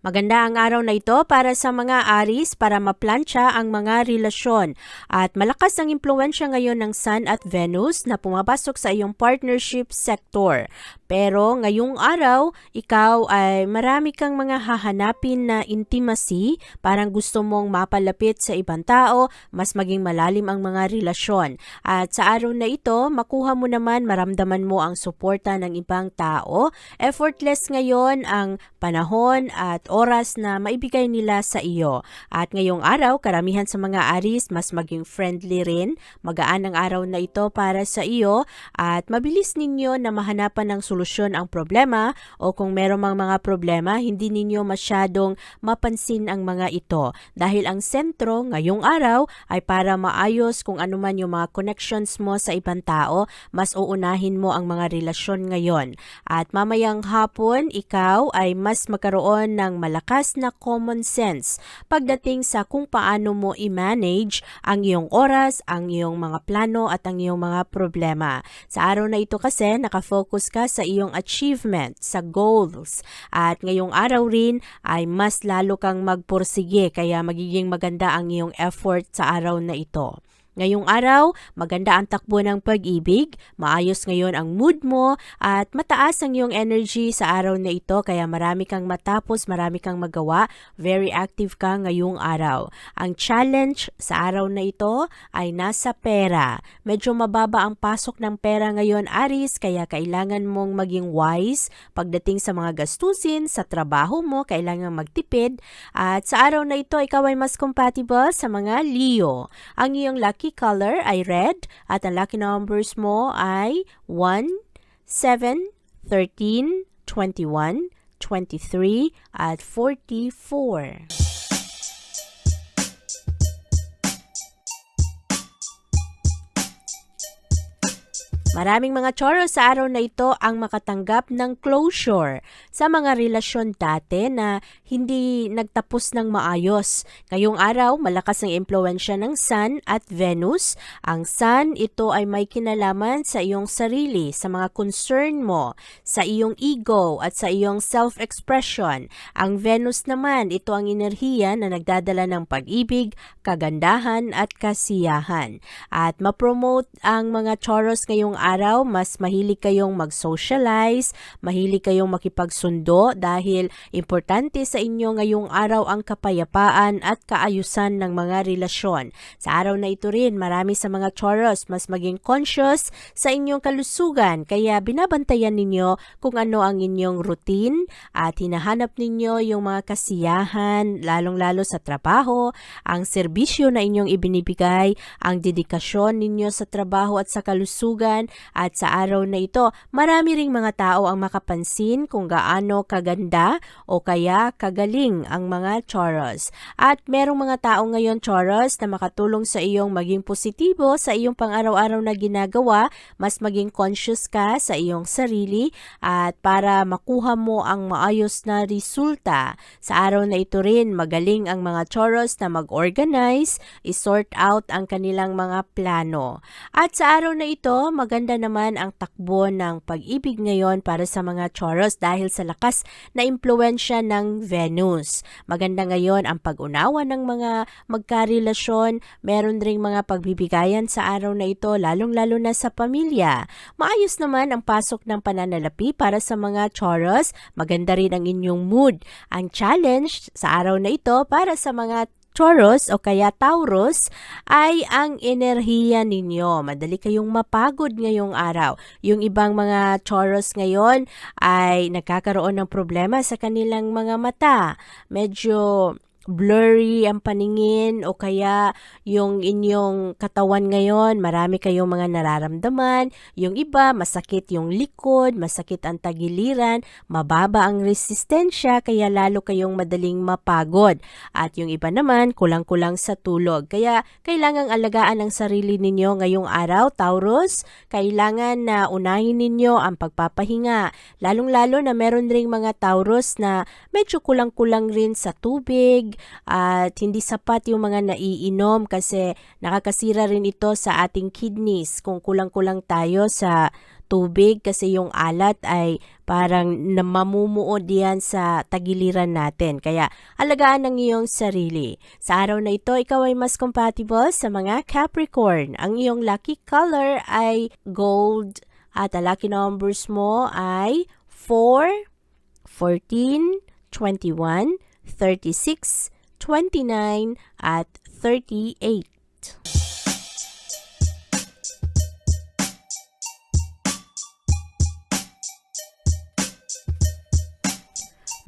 Maganda ang araw na ito para sa mga Aris para maplansya ang mga relasyon. At malakas ang impluensya ngayon ng Sun at Venus na pumapasok sa iyong partnership sector. Pero ngayong araw, ikaw ay marami kang mga hahanapin na intimacy, parang gusto mong mapalapit sa ibang tao, mas maging malalim ang mga relasyon. At sa araw na ito, makuha mo naman, maramdaman mo ang suporta ng ibang tao. Effortless ngayon ang panahon at oras na maibigay nila sa iyo. At ngayong araw, karamihan sa mga aris mas maging friendly rin. Magaan ang araw na ito para sa iyo at mabilis ninyo na mahanapan ng solusyon ang problema o kung meron mang mga problema, hindi ninyo masyadong mapansin ang mga ito. Dahil ang sentro ngayong araw ay para maayos kung ano man yung mga connections mo sa ibang tao, mas uunahin mo ang mga relasyon ngayon. At mamayang hapon, ikaw ay mas magkaroon ng malakas na common sense pagdating sa kung paano mo i-manage ang iyong oras, ang iyong mga plano at ang iyong mga problema. Sa araw na ito kasi, nakafocus ka sa iyong achievement, sa goals. At ngayong araw rin ay mas lalo kang magpursige kaya magiging maganda ang iyong effort sa araw na ito. Ngayong araw, maganda ang takbo ng pag-ibig, maayos ngayon ang mood mo, at mataas ang iyong energy sa araw na ito kaya marami kang matapos, marami kang magawa, very active ka ngayong araw. Ang challenge sa araw na ito ay nasa pera. Medyo mababa ang pasok ng pera ngayon, Aris, kaya kailangan mong maging wise pagdating sa mga gastusin, sa trabaho mo, kailangan magtipid, at sa araw na ito, ikaw ay mas compatible sa mga Leo. Ang iyong lucky color ay red at ang lucky numbers mo ay 1, 7, 13, 21, 23 at 44. Maraming mga choro sa araw na ito ang makatanggap ng closure sa mga relasyon dati na hindi nagtapos ng maayos. Ngayong araw, malakas ang impluensya ng Sun at Venus. Ang Sun, ito ay may kinalaman sa iyong sarili, sa mga concern mo, sa iyong ego at sa iyong self-expression. Ang Venus naman, ito ang enerhiya na nagdadala ng pag-ibig, kagandahan at kasiyahan. At ma-promote ang mga choros ngayong araw, mas mahilig kayong mag-socialize, mahilig kayong makipagsundo dahil importante sa inyo ngayong araw ang kapayapaan at kaayusan ng mga relasyon. Sa araw na ito rin, marami sa mga choros mas maging conscious sa inyong kalusugan kaya binabantayan ninyo kung ano ang inyong routine at hinahanap ninyo yung mga kasiyahan lalong-lalo sa trabaho, ang serbisyo na inyong ibinibigay, ang dedikasyon ninyo sa trabaho at sa kalusugan at sa araw na ito, marami ring mga tao ang makapansin kung gaano kaganda o kaya kagaling ang mga choros. At merong mga tao ngayon choros na makatulong sa iyong maging positibo sa iyong pang-araw-araw na ginagawa, mas maging conscious ka sa iyong sarili at para makuha mo ang maayos na resulta. Sa araw na ito rin, magaling ang mga choros na mag-organize, isort out ang kanilang mga plano. At sa araw na ito, maganda maganda naman ang takbo ng pag-ibig ngayon para sa mga Taurus dahil sa lakas na impluensya ng Venus. Maganda ngayon ang pag-unawa ng mga magkarelasyon, meron ring mga pagbibigayan sa araw na ito lalong-lalo na sa pamilya. Maayos naman ang pasok ng pananalapi para sa mga Taurus, maganda rin ang inyong mood. Ang challenge sa araw na ito para sa mga Taurus o kaya Taurus ay ang enerhiya ninyo. Madali kayong mapagod ngayong araw. Yung ibang mga Taurus ngayon ay nagkakaroon ng problema sa kanilang mga mata. Medyo blurry ang paningin o kaya yung inyong katawan ngayon, marami kayong mga nararamdaman. Yung iba, masakit yung likod, masakit ang tagiliran, mababa ang resistensya, kaya lalo kayong madaling mapagod. At yung iba naman, kulang-kulang sa tulog. Kaya kailangang alagaan ang sarili ninyo ngayong araw, Taurus. Kailangan na unahin ninyo ang pagpapahinga. Lalong-lalo na meron ring mga Taurus na medyo kulang-kulang rin sa tubig at hindi sapat yung mga naiinom kasi nakakasira rin ito sa ating kidneys kung kulang-kulang tayo sa tubig kasi yung alat ay parang namamumuo diyan sa tagiliran natin. Kaya alagaan ang iyong sarili. Sa araw na ito, ikaw ay mas compatible sa mga Capricorn. Ang iyong lucky color ay gold at ang lucky numbers mo ay 4, 14, 21, 36, 29, at 38.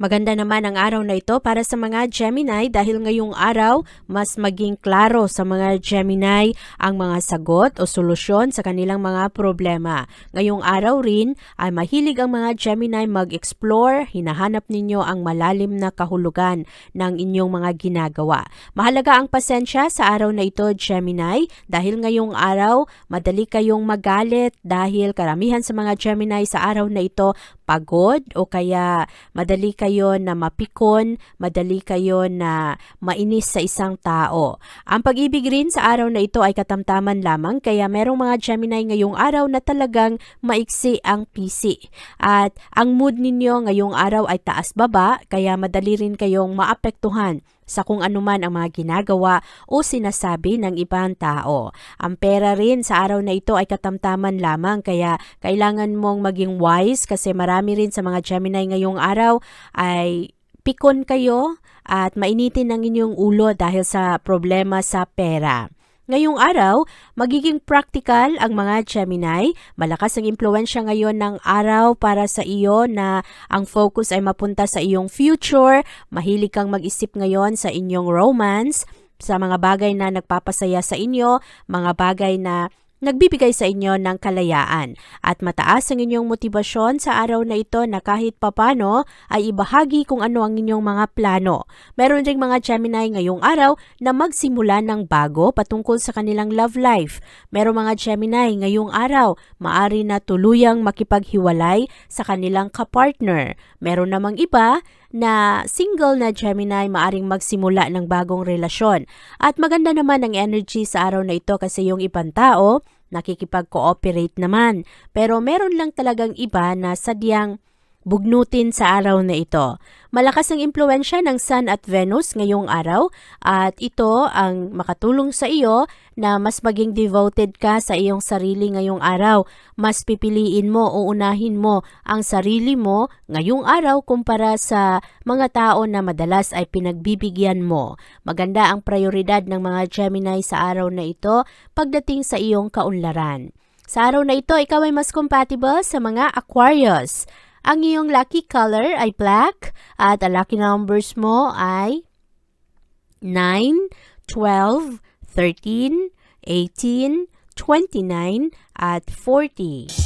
Maganda naman ang araw na ito para sa mga Gemini dahil ngayong araw mas maging klaro sa mga Gemini ang mga sagot o solusyon sa kanilang mga problema. Ngayong araw rin ay mahilig ang mga Gemini mag-explore, hinahanap ninyo ang malalim na kahulugan ng inyong mga ginagawa. Mahalaga ang pasensya sa araw na ito Gemini dahil ngayong araw madali kayong magalit dahil karamihan sa mga Gemini sa araw na ito pagod o kaya madali kayo na mapikon, madali kayo na mainis sa isang tao. Ang pag-ibig rin sa araw na ito ay katamtaman lamang kaya merong mga Gemini ngayong araw na talagang maiksi ang PC. At ang mood ninyo ngayong araw ay taas-baba kaya madali rin kayong maapektuhan sa kung anuman ang mga ginagawa o sinasabi ng ibang tao. Ang pera rin sa araw na ito ay katamtaman lamang kaya kailangan mong maging wise kasi marami rin sa mga Gemini ngayong araw ay pikon kayo at mainitin ang inyong ulo dahil sa problema sa pera. Ngayong araw, magiging practical ang mga Gemini. Malakas ang impluensya ngayon ng araw para sa iyo na ang focus ay mapunta sa iyong future. Mahilig kang mag-isip ngayon sa inyong romance, sa mga bagay na nagpapasaya sa inyo, mga bagay na nagbibigay sa inyo ng kalayaan at mataas ang inyong motibasyon sa araw na ito na kahit papano ay ibahagi kung ano ang inyong mga plano. Meron ring mga Gemini ngayong araw na magsimula ng bago patungkol sa kanilang love life. Meron mga Gemini ngayong araw maari na tuluyang makipaghiwalay sa kanilang kapartner. Meron namang iba na single na Gemini maaring magsimula ng bagong relasyon. At maganda naman ang energy sa araw na ito kasi yung ibang tao nakikipag-cooperate naman. Pero meron lang talagang iba na sadyang bugnutin sa araw na ito. Malakas ang impluensya ng Sun at Venus ngayong araw at ito ang makatulong sa iyo na mas maging devoted ka sa iyong sarili ngayong araw. Mas pipiliin mo o unahin mo ang sarili mo ngayong araw kumpara sa mga tao na madalas ay pinagbibigyan mo. Maganda ang prioridad ng mga Gemini sa araw na ito pagdating sa iyong kaunlaran. Sa araw na ito, ikaw ay mas compatible sa mga Aquarius. Ang iyong lucky color ay black at ang lucky numbers mo ay 9, 12, 13, 18, 29 at 40.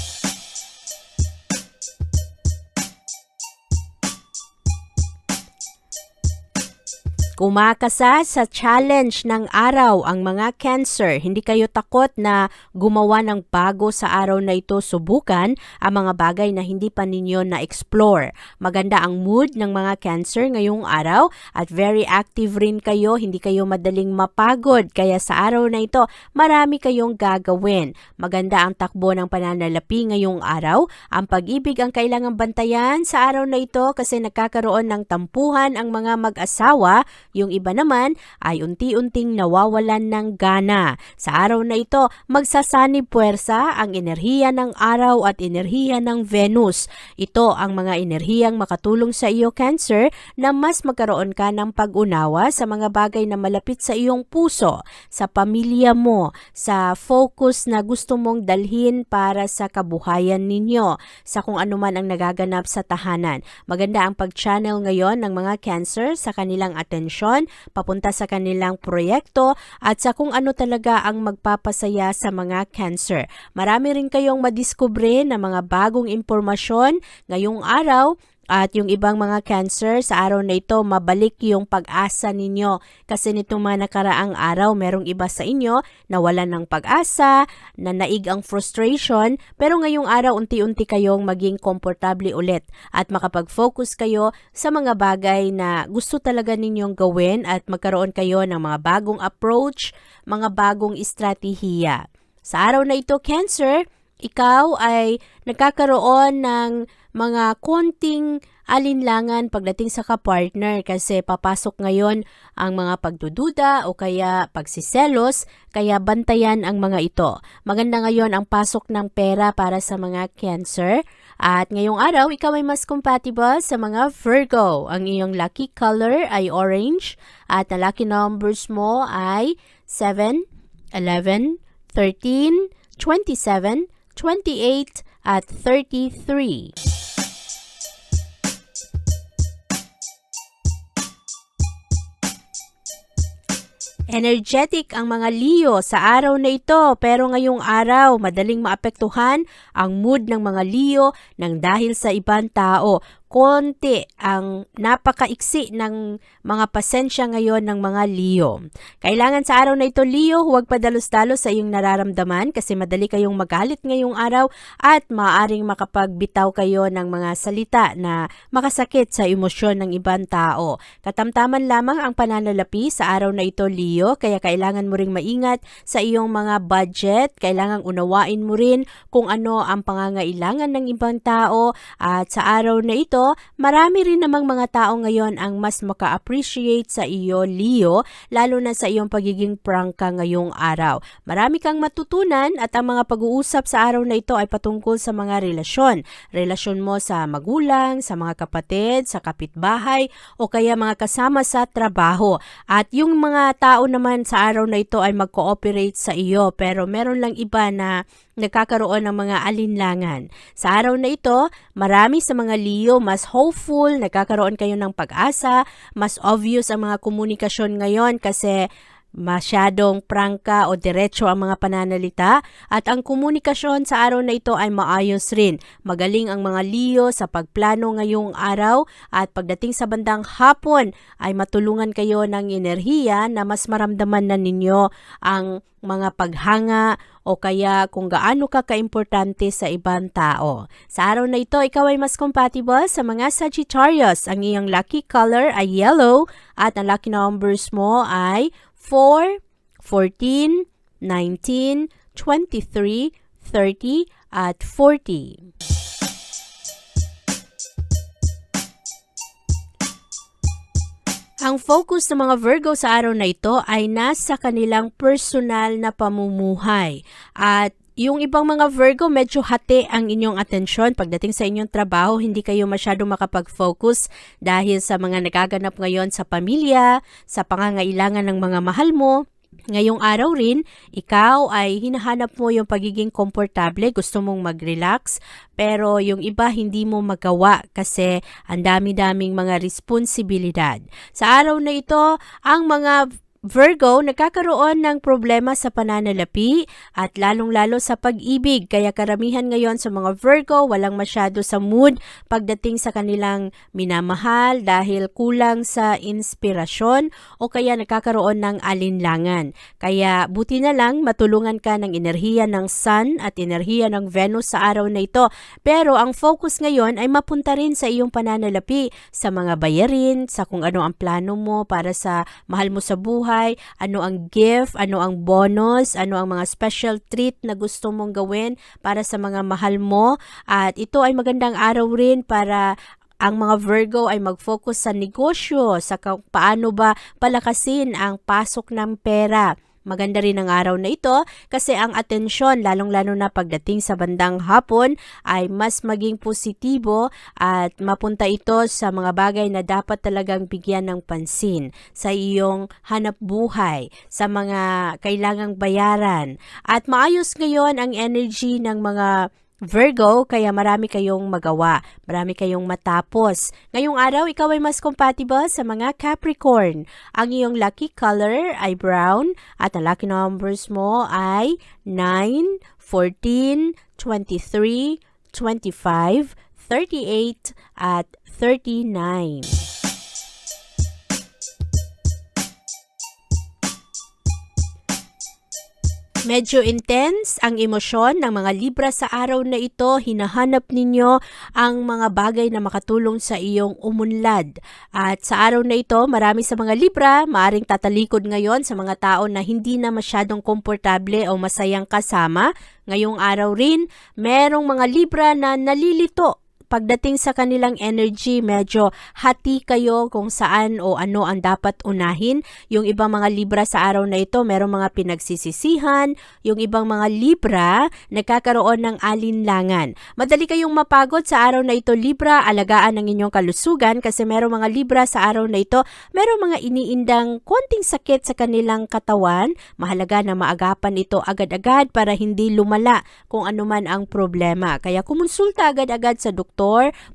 Kumakasa sa challenge ng araw ang mga cancer. Hindi kayo takot na gumawa ng bago sa araw na ito. Subukan ang mga bagay na hindi pa ninyo na-explore. Maganda ang mood ng mga cancer ngayong araw at very active rin kayo. Hindi kayo madaling mapagod. Kaya sa araw na ito, marami kayong gagawin. Maganda ang takbo ng pananalapi ngayong araw. Ang pag-ibig ang kailangang bantayan sa araw na ito kasi nagkakaroon ng tampuhan ang mga mag-asawa yung iba naman ay unti-unting nawawalan ng gana. Sa araw na ito, magsasanib puwersa ang enerhiya ng araw at enerhiya ng Venus. Ito ang mga enerhiyang makatulong sa iyo, Cancer, na mas magkaroon ka ng pag-unawa sa mga bagay na malapit sa iyong puso, sa pamilya mo, sa focus na gusto mong dalhin para sa kabuhayan ninyo, sa kung ano man ang nagaganap sa tahanan. Maganda ang pag-channel ngayon ng mga Cancer sa kanilang atensyon papunta sa kanilang proyekto at sa kung ano talaga ang magpapasaya sa mga cancer. Marami rin kayong madiskubre na mga bagong impormasyon ngayong araw at yung ibang mga cancer sa araw na ito, mabalik yung pag-asa ninyo. Kasi nitong mga nakaraang araw, merong iba sa inyo na wala ng pag-asa, na naig ang frustration, pero ngayong araw, unti-unti kayong maging komportable ulit at makapag-focus kayo sa mga bagay na gusto talaga ninyong gawin at magkaroon kayo ng mga bagong approach, mga bagong estratehiya. Sa araw na ito, Cancer, ikaw ay nagkakaroon ng mga konting alinlangan pagdating sa kapartner kasi papasok ngayon ang mga pagdududa o kaya pagsiselos kaya bantayan ang mga ito. Maganda ngayon ang pasok ng pera para sa mga cancer at ngayong araw ikaw ay mas compatible sa mga Virgo. Ang iyong lucky color ay orange at ang lucky numbers mo ay 7, 11, 13, 27, 28 at 33. Energetic ang mga Leo sa araw na ito pero ngayong araw madaling maapektuhan ang mood ng mga Leo nang dahil sa ibang tao. Konti ang napakaiksi ng mga pasensya ngayon ng mga Leo. Kailangan sa araw na ito Leo huwag padalos-dalos sa iyong nararamdaman kasi madali kayong magalit ngayong araw at maaaring makapagbitaw kayo ng mga salita na makasakit sa emosyon ng ibang tao. Katamtaman lamang ang pananalapi sa araw na ito Leo kaya kailangan mo ring maingat sa iyong mga budget. Kailangan unawain mo rin kung ano ang pangangailangan ng ibang tao at sa araw na ito marami rin namang mga tao ngayon ang mas maka-appreciate sa iyo Leo lalo na sa iyong pagiging prangka ngayong araw. Marami kang matutunan at ang mga pag-uusap sa araw na ito ay patungkol sa mga relasyon. Relasyon mo sa magulang, sa mga kapatid, sa kapitbahay o kaya mga kasama sa trabaho. At yung mga tao naman sa araw na ito ay mag-cooperate sa iyo pero meron lang iba na nagkakaroon ng mga alinlangan. Sa araw na ito, marami sa mga Leo mas hopeful, nagkakaroon kayo ng pag-asa, mas obvious ang mga komunikasyon ngayon kasi masyadong prangka o diretso ang mga pananalita at ang komunikasyon sa araw na ito ay maayos rin. Magaling ang mga Leo sa pagplano ngayong araw at pagdating sa bandang hapon ay matulungan kayo ng enerhiya na mas maramdaman na ninyo ang mga paghanga o kaya kung gaano ka kaimportante sa ibang tao. Sa araw na ito, ikaw ay mas compatible sa mga Sagittarius. Ang iyong lucky color ay yellow at ang lucky numbers mo ay 4, 14, 19, 23, 30, at 40. Ang focus ng mga Virgo sa araw na ito ay nasa kanilang personal na pamumuhay. At yung ibang mga Virgo, medyo hati ang inyong atensyon. Pagdating sa inyong trabaho, hindi kayo masyadong makapag-focus dahil sa mga nagaganap ngayon sa pamilya, sa pangangailangan ng mga mahal mo. Ngayong araw rin, ikaw ay hinahanap mo yung pagiging komportable, gusto mong mag-relax, pero yung iba hindi mo magawa kasi ang dami-daming mga responsibilidad. Sa araw na ito, ang mga Virgo, nagkakaroon ng problema sa pananalapi at lalong-lalo sa pag-ibig. Kaya karamihan ngayon sa mga Virgo, walang masyado sa mood pagdating sa kanilang minamahal dahil kulang sa inspirasyon o kaya nagkakaroon ng alinlangan. Kaya buti na lang matulungan ka ng enerhiya ng Sun at enerhiya ng Venus sa araw na ito. Pero ang focus ngayon ay mapunta rin sa iyong pananalapi, sa mga bayarin, sa kung ano ang plano mo para sa mahal mo sa buhay, ano ang gift, ano ang bonus, ano ang mga special treat na gusto mong gawin para sa mga mahal mo. At ito ay magandang araw rin para ang mga Virgo ay mag-focus sa negosyo, sa paano ba palakasin ang pasok ng pera. Maganda rin ang araw na ito kasi ang atensyon, lalong-lalo na pagdating sa bandang hapon, ay mas maging positibo at mapunta ito sa mga bagay na dapat talagang bigyan ng pansin sa iyong hanap buhay, sa mga kailangang bayaran. At maayos ngayon ang energy ng mga Virgo, kaya marami kayong magawa, marami kayong matapos. Ngayong araw, ikaw ay mas compatible sa mga Capricorn. Ang iyong lucky color ay brown at ang lucky numbers mo ay 9, 14, 23, 25, 38, at 39. Medyo intense ang emosyon ng mga Libra sa araw na ito. Hinahanap ninyo ang mga bagay na makatulong sa iyong umunlad. At sa araw na ito, marami sa mga Libra maaring tatalikod ngayon sa mga tao na hindi na masyadong komportable o masayang kasama. Ngayong araw rin, merong mga Libra na nalilito pagdating sa kanilang energy, medyo hati kayo kung saan o ano ang dapat unahin. Yung ibang mga Libra sa araw na ito, merong mga pinagsisisihan. Yung ibang mga Libra, nagkakaroon ng alinlangan. Madali kayong mapagod sa araw na ito, Libra. Alagaan ang inyong kalusugan kasi merong mga Libra sa araw na ito, merong mga iniindang konting sakit sa kanilang katawan. Mahalaga na maagapan ito agad-agad para hindi lumala kung ano man ang problema. Kaya kumonsulta agad-agad sa doktor,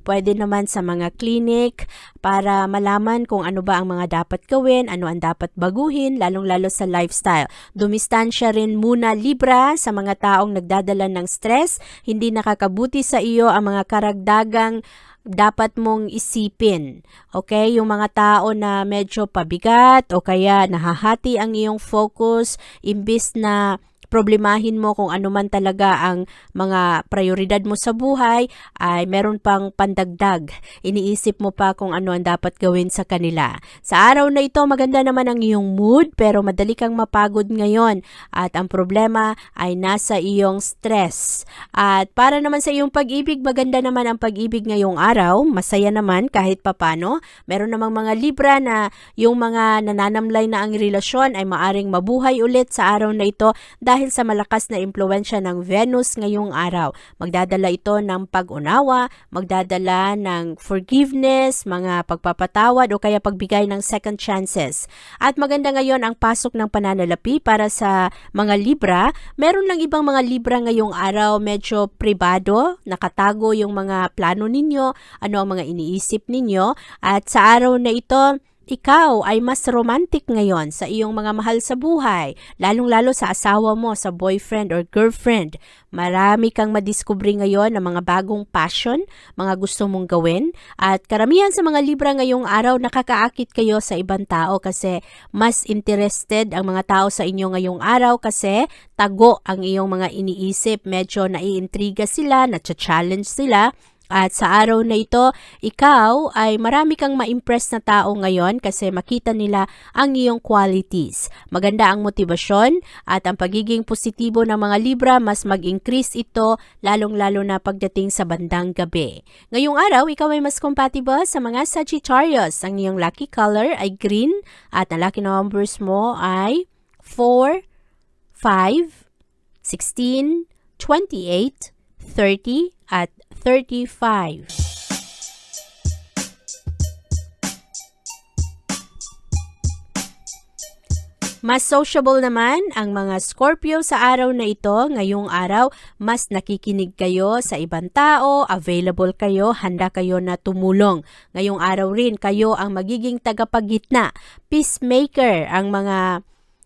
pwede naman sa mga clinic para malaman kung ano ba ang mga dapat gawin, ano ang dapat baguhin, lalong-lalo sa lifestyle. Dumistansya rin muna Libra sa mga taong nagdadala ng stress, hindi nakakabuti sa iyo ang mga karagdagang dapat mong isipin. Okay? Yung mga tao na medyo pabigat o kaya nahahati ang iyong focus imbis na problemahin mo kung ano man talaga ang mga prioridad mo sa buhay ay meron pang pandagdag. Iniisip mo pa kung ano ang dapat gawin sa kanila. Sa araw na ito, maganda naman ang iyong mood pero madali kang mapagod ngayon at ang problema ay nasa iyong stress. At para naman sa iyong pag-ibig, maganda naman ang pag-ibig ngayong araw. Masaya naman kahit papano. Meron namang mga Libra na yung mga nananamlay na ang relasyon ay maaring mabuhay ulit sa araw na ito dahil sa malakas na impluensya ng Venus ngayong araw. Magdadala ito ng pag-unawa, magdadala ng forgiveness, mga pagpapatawad o kaya pagbigay ng second chances. At maganda ngayon ang pasok ng pananalapi para sa mga Libra. Meron lang ibang mga Libra ngayong araw medyo pribado, nakatago yung mga plano ninyo, ano ang mga iniisip ninyo. At sa araw na ito, ikaw ay mas romantic ngayon sa iyong mga mahal sa buhay, lalong-lalo sa asawa mo, sa boyfriend or girlfriend. Marami kang madiskubre ngayon ng mga bagong passion, mga gusto mong gawin, at karamihan sa mga Libra ngayong araw nakakaakit kayo sa ibang tao kasi mas interested ang mga tao sa inyo ngayong araw kasi tago ang iyong mga iniisip, medyo naiintriga sila, na-challenge sila, at sa araw na ito, ikaw ay marami kang ma-impress na tao ngayon kasi makita nila ang iyong qualities. Maganda ang motibasyon at ang pagiging positibo ng mga Libra mas mag-increase ito lalong-lalo na pagdating sa bandang gabi. Ngayong araw, ikaw ay mas compatible sa mga Sagittarius. Ang iyong lucky color ay green at ang lucky numbers mo ay 4, 5, 16, 28, 30 at 35. Mas sociable naman ang mga Scorpio sa araw na ito. Ngayong araw, mas nakikinig kayo sa ibang tao, available kayo, handa kayo na tumulong. Ngayong araw rin, kayo ang magiging tagapagitna, peacemaker, ang mga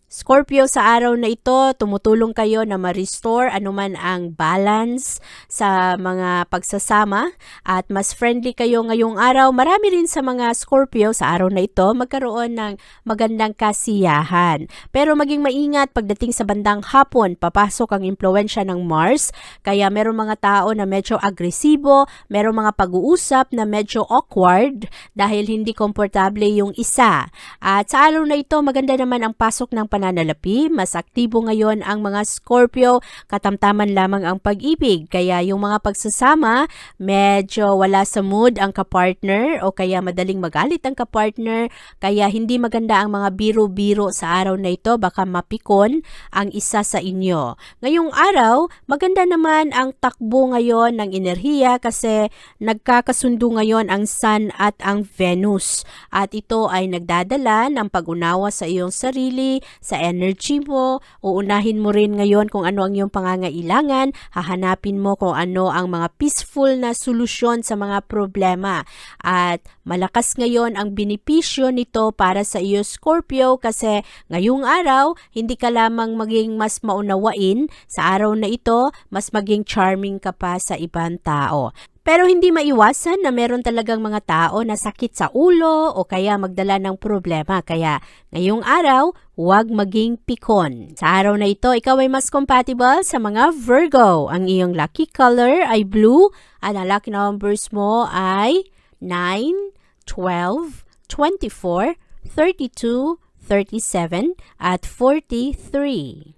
Scorpio, sa araw na ito, tumutulong kayo na ma-restore anuman ang balance sa mga pagsasama at mas friendly kayo ngayong araw. Marami rin sa mga Scorpio sa araw na ito magkaroon ng magandang kasiyahan. Pero maging maingat pagdating sa bandang hapon, papasok ang impluensya ng Mars, kaya meron mga tao na medyo agresibo, meron mga pag-uusap na medyo awkward dahil hindi komportable yung isa. At sa araw na ito, maganda naman ang pasok ng pananalapi. Mas aktibo ngayon ang mga Scorpio. Katamtaman lamang ang pag-ibig. Kaya yung mga pagsasama, medyo wala sa mood ang kapartner o kaya madaling magalit ang kapartner. Kaya hindi maganda ang mga biro-biro sa araw na ito. Baka mapikon ang isa sa inyo. Ngayong araw, maganda naman ang takbo ngayon ng enerhiya kasi nagkakasundo ngayon ang Sun at ang Venus. At ito ay nagdadala ng pag-unawa sa iyong sarili, sa energy mo, uunahin mo rin ngayon kung ano ang iyong pangangailangan, hahanapin mo kung ano ang mga peaceful na solusyon sa mga problema. At malakas ngayon ang binipisyo nito para sa iyo Scorpio kasi ngayong araw, hindi ka lamang maging mas maunawain, sa araw na ito, mas maging charming ka pa sa ibang tao. Pero hindi maiwasan na meron talagang mga tao na sakit sa ulo o kaya magdala ng problema. Kaya ngayong araw, huwag maging pikon. Sa araw na ito, ikaw ay mas compatible sa mga Virgo. Ang iyong lucky color ay blue ang lucky numbers mo ay 9, 12, 24, 32, 37 at 43.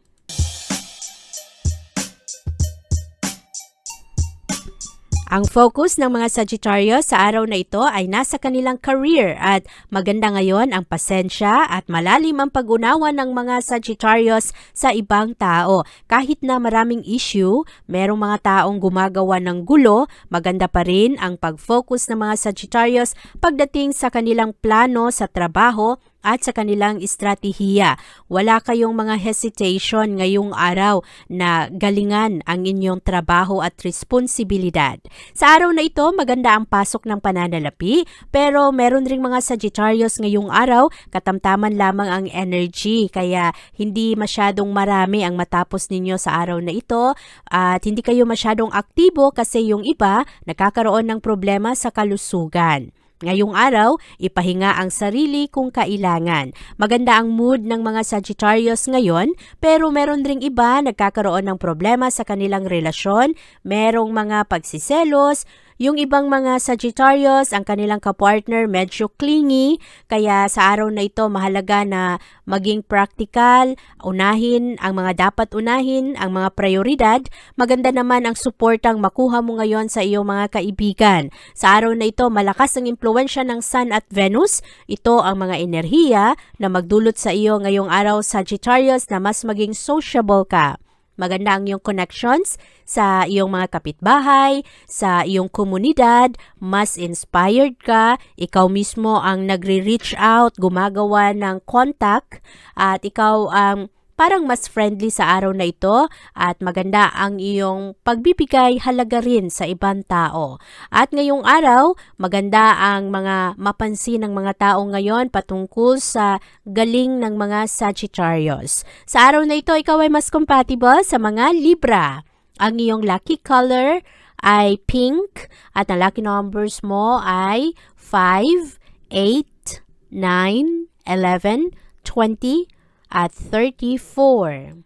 Ang focus ng mga Sagittarius sa araw na ito ay nasa kanilang career at maganda ngayon ang pasensya at malalim ang pag-unawa ng mga Sagittarius sa ibang tao. Kahit na maraming issue, merong mga taong gumagawa ng gulo, maganda pa rin ang pag-focus ng mga Sagittarius pagdating sa kanilang plano sa trabaho at sa kanilang estratehiya. Wala kayong mga hesitation ngayong araw na galingan ang inyong trabaho at responsibilidad. Sa araw na ito, maganda ang pasok ng pananalapi, pero meron ring mga Sagittarius ngayong araw, katamtaman lamang ang energy, kaya hindi masyadong marami ang matapos ninyo sa araw na ito at hindi kayo masyadong aktibo kasi yung iba nakakaroon ng problema sa kalusugan. Ngayong araw, ipahinga ang sarili kung kailangan. Maganda ang mood ng mga Sagittarius ngayon, pero meron ring iba nagkakaroon ng problema sa kanilang relasyon, merong mga pagsiselos, yung ibang mga Sagittarius, ang kanilang kapartner medyo clingy, kaya sa araw na ito mahalaga na maging practical, unahin ang mga dapat unahin, ang mga prioridad. Maganda naman ang suportang makuha mo ngayon sa iyong mga kaibigan. Sa araw na ito, malakas ang impluensya ng Sun at Venus. Ito ang mga enerhiya na magdulot sa iyo ngayong araw Sagittarius na mas maging sociable ka. Maganda ang iyong connections sa iyong mga kapitbahay, sa iyong komunidad, mas inspired ka, ikaw mismo ang nagre-reach out, gumagawa ng contact, at ikaw ang parang mas friendly sa araw na ito at maganda ang iyong pagbibigay halaga rin sa ibang tao. At ngayong araw, maganda ang mga mapansin ng mga tao ngayon patungkol sa galing ng mga Sagittarius. Sa araw na ito, ikaw ay mas compatible sa mga Libra. Ang iyong lucky color ay pink at ang lucky numbers mo ay 5, 8, 9, 11, 20, at 34.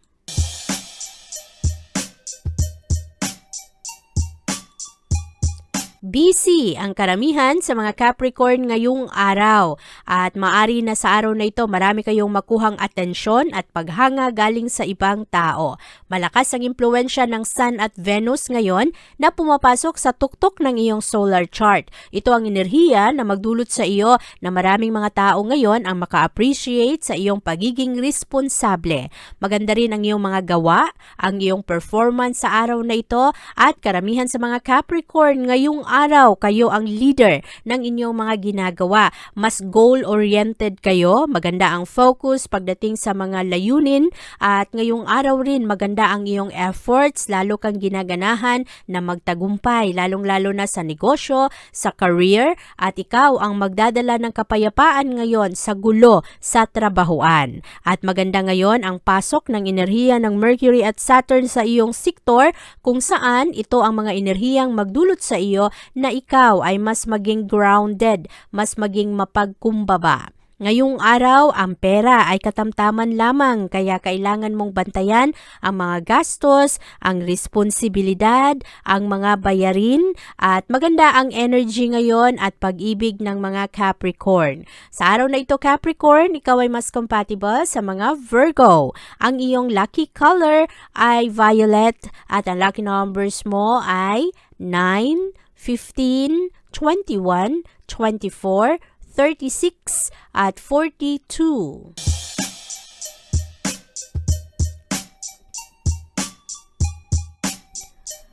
Busy ang karamihan sa mga Capricorn ngayong araw at maari na sa araw na ito marami kayong makuhang atensyon at paghanga galing sa ibang tao. Malakas ang impluensya ng Sun at Venus ngayon na pumapasok sa tuktok ng iyong solar chart. Ito ang enerhiya na magdulot sa iyo na maraming mga tao ngayon ang maka-appreciate sa iyong pagiging responsable. Maganda rin ang iyong mga gawa, ang iyong performance sa araw na ito at karamihan sa mga Capricorn ngayong araw kayo ang leader ng inyong mga ginagawa. Mas goal-oriented kayo, maganda ang focus pagdating sa mga layunin at ngayong araw rin maganda ang iyong efforts, lalo kang ginaganahan na magtagumpay, lalong-lalo na sa negosyo, sa career at ikaw ang magdadala ng kapayapaan ngayon sa gulo sa trabahuan. At maganda ngayon ang pasok ng enerhiya ng Mercury at Saturn sa iyong sektor kung saan ito ang mga enerhiyang magdulot sa iyo na ikaw ay mas maging grounded, mas maging mapagkumbaba. Ngayong araw, ang pera ay katamtaman lamang kaya kailangan mong bantayan ang mga gastos, ang responsibilidad, ang mga bayarin at maganda ang energy ngayon at pag-ibig ng mga Capricorn. Sa araw na ito Capricorn, ikaw ay mas compatible sa mga Virgo. Ang iyong lucky color ay violet at ang lucky numbers mo ay 9, 15, 21, 24, 36 at 42.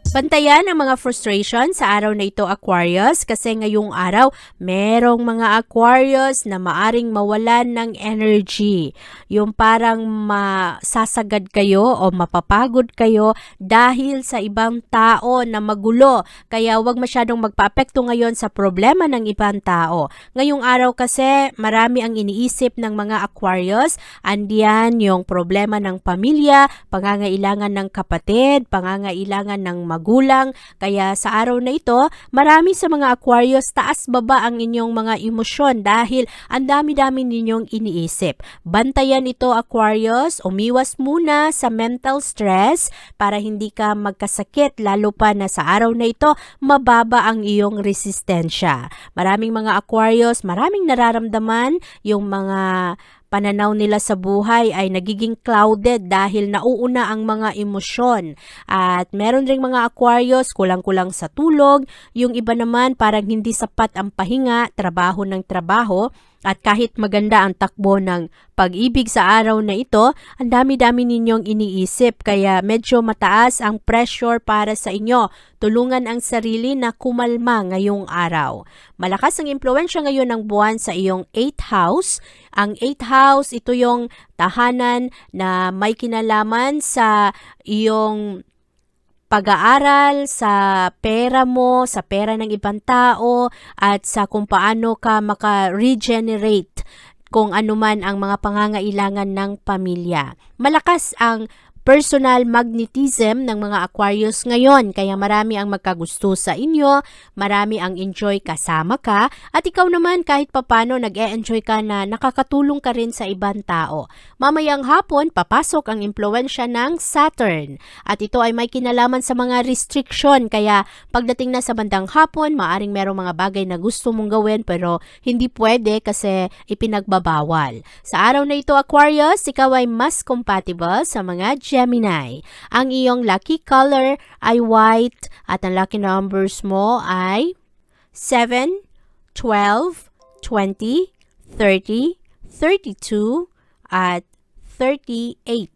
Bantayan ang mga frustration sa araw na ito Aquarius kasi ngayong araw merong mga Aquarius na maaring mawalan ng energy. Yung parang masasagad kayo o mapapagod kayo dahil sa ibang tao na magulo. Kaya huwag masyadong magpaapekto ngayon sa problema ng ibang tao. Ngayong araw kasi marami ang iniisip ng mga Aquarius. Andiyan yung problema ng pamilya, pangangailangan ng kapatid, pangangailangan ng magulang. Kaya sa araw na ito, marami sa mga Aquarius taas baba ang inyong mga emosyon dahil ang dami-dami ninyong iniisip. Bantayan ito Aquarius, umiwas muna sa mental stress para hindi ka magkasakit lalo pa na sa araw na ito mababa ang iyong resistensya. Maraming mga Aquarius, maraming nararamdaman yung mga pananaw nila sa buhay ay nagiging clouded dahil nauuna ang mga emosyon. At meron ring mga Aquarius kulang-kulang sa tulog, yung iba naman parang hindi sapat ang pahinga, trabaho ng trabaho, at kahit maganda ang takbo ng pag-ibig sa araw na ito, ang dami-dami ninyong iniisip kaya medyo mataas ang pressure para sa inyo. Tulungan ang sarili na kumalma ngayong araw. Malakas ang impluensya ngayon ng buwan sa iyong 8th house. Ang 8th house, ito yung tahanan na may kinalaman sa iyong pag-aaral, sa pera mo, sa pera ng ibang tao, at sa kung paano ka maka-regenerate kung ano man ang mga pangangailangan ng pamilya. Malakas ang personal magnetism ng mga Aquarius ngayon kaya marami ang magkagusto sa inyo, marami ang enjoy kasama ka at ikaw naman kahit papano nag-e-enjoy ka na nakakatulong ka rin sa ibang tao. Mamayang hapon papasok ang impluensya ng Saturn at ito ay may kinalaman sa mga restriction kaya pagdating na sa bandang hapon maaring merong mga bagay na gusto mong gawin pero hindi pwede kasi ipinagbabawal. Sa araw na ito Aquarius, ikaw ay mas compatible sa mga Gemini. Ang iyong lucky color ay white at ang lucky numbers mo ay 7, 12, 20, 30, 32, at 38.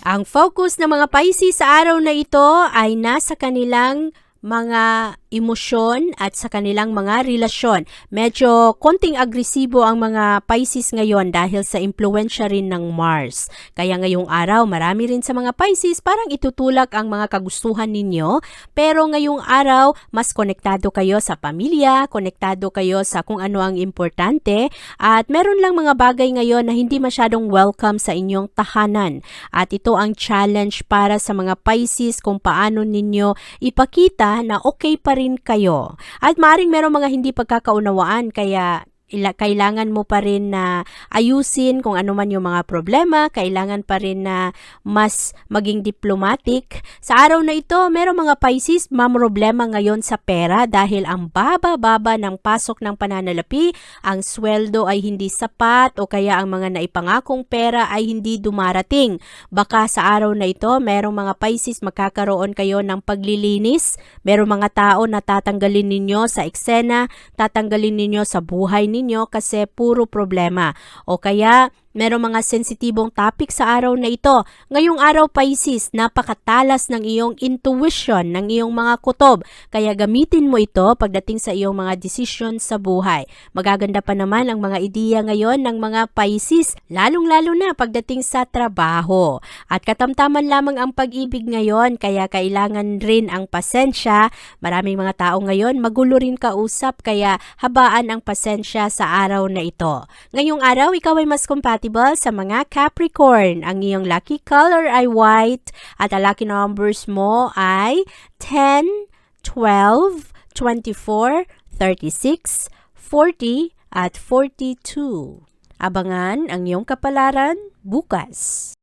Ang focus ng mga Pisces sa araw na ito ay nasa kanilang mga emosyon at sa kanilang mga relasyon. Medyo konting agresibo ang mga Pisces ngayon dahil sa impluensya rin ng Mars. Kaya ngayong araw, marami rin sa mga Pisces parang itutulak ang mga kagustuhan ninyo. Pero ngayong araw, mas konektado kayo sa pamilya, konektado kayo sa kung ano ang importante, at meron lang mga bagay ngayon na hindi masyadong welcome sa inyong tahanan. At ito ang challenge para sa mga Pisces kung paano ninyo ipakita na okay pa rin kayo. At maring merong mga hindi pagkakaunawaan kaya ila, kailangan mo pa rin na ayusin kung ano man yung mga problema, kailangan pa rin na mas maging diplomatic. Sa araw na ito, merong mga Pisces problema ngayon sa pera dahil ang baba-baba ng pasok ng pananalapi, ang sweldo ay hindi sapat o kaya ang mga naipangakong pera ay hindi dumarating. Baka sa araw na ito, merong mga Pisces magkakaroon kayo ng paglilinis, merong mga tao na tatanggalin ninyo sa eksena, tatanggalin ninyo sa buhay ninyo kasi puro problema. O kaya Merong mga sensitibong topic sa araw na ito. Ngayong araw Pisces, napakatalas ng iyong intuition, ng iyong mga kutob. Kaya gamitin mo ito pagdating sa iyong mga desisyon sa buhay. Magaganda pa naman ang mga ideya ngayon ng mga Pisces, lalong-lalo na pagdating sa trabaho. At katamtaman lamang ang pag-ibig ngayon, kaya kailangan rin ang pasensya. Maraming mga tao ngayon magulo rin kausap, kaya habaan ang pasensya sa araw na ito. Ngayong araw, ikaw ay mas compatible sa mga Capricorn. Ang iyong lucky color ay white at ang lucky numbers mo ay 10, 12, 24, 36, 40 at 42. Abangan ang iyong kapalaran bukas.